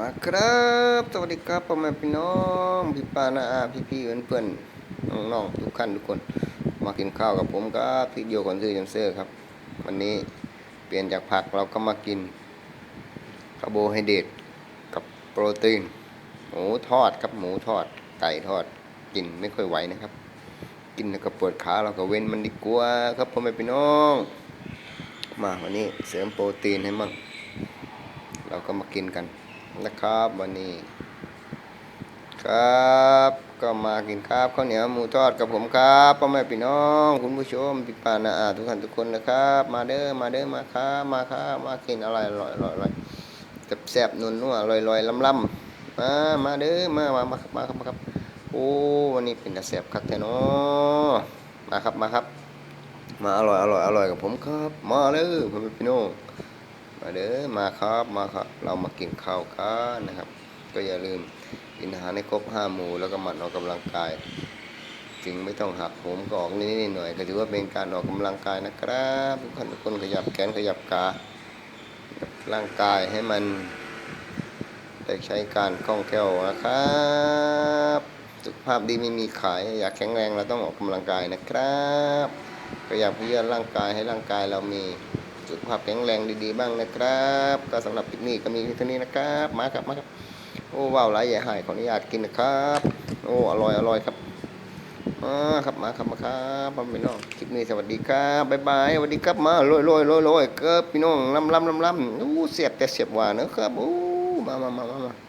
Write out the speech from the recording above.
มาครับ สวัสดีครับพ่อแม่พี่น้องพี่ป้าน้าอาพี่พี่เพื่อนเพื่อนๆน้องๆทุกท่านทุกคน มากินข้าวกับผมครับพี่โยคนซื้อจำเซอร์ครับ วันนี้เปลี่ยนจากผักเราก็มากินคาร์โบไฮเดรตกับโปรตีนหมูทอดครับหมูทอดไก่ทอดกินไม่ค่อยไหวนะครับ กินแล้วก็ปวดขาเราก็เว้นมันดีกว่าครับพ่อแม่พี่น้อง มาวันนี้เสริมโปรตีนให้มั่งเราก็มากินกัน นะครับ วันนี้ ครับ ก็มากินครับข้าวเหนียวหมูทอดกับผมครับพ่อแม่พี่น้อง คุณผู้ชมพี่ปานาอาทุกท่านทุกคนนะครับ มาเด้อมาเด้อมาครับมาครับมากินอะไรอร่อยอร่อยอร่อยแซ่บๆนัวนัวอร่อยอร่อยล้ำล้ำมามาเด้อมามามาครับมาครับมาครับโอ้วันนี้เป็นตาแซ่บคักแท้เนาะมาครับมาครับ มาอร่อยอร่อยอร่อยกับผมครับ มาเด้อพ่อแม่พี่น้อง มาเด้อมาครับมาครับ เรามากินข้าวกันนะครับ ก็อย่าลืมกินอาหารให้ครบห้าหมู่แล้วก็หมั่นออกกำลังกาย ถึงไม่ต้องหักโหมก็ออกนิดหน่อย ก็ถือว่าเป็นการออกกำลังกายนะครับทุกคนทุกคนขยับแขนขยับขาร่างกายให้มันได้ใช้การคล่องแคล่วนะครับสุขภาพดีไม่มีขายอยากแข็งแรงเราต้องออกกำลังกายนะครับขยับเพื่อร่างกายให้ร่างกายเรามี สุขภาพแข็งแรงดีๆบ้างนะครับ ก็สำหรับคลิปนี้ก็มีเท่านี้นะครับ มาครับมาครับโอ้ว้าวหลายอย่าหายขออนุญาตกินนะครับ โอ้อร่อยอร่อยครับมาครับมาครับมาครับพ่อพี่น้องคลิปนี้สวัสดีครับบ๊ายบายสวัสดีครับมาลอยลอยลอยลอยเกิบพี่น้องลำลำลำลำอู้เสียบแต่เสียบหวานนะครับโอ้มามามามา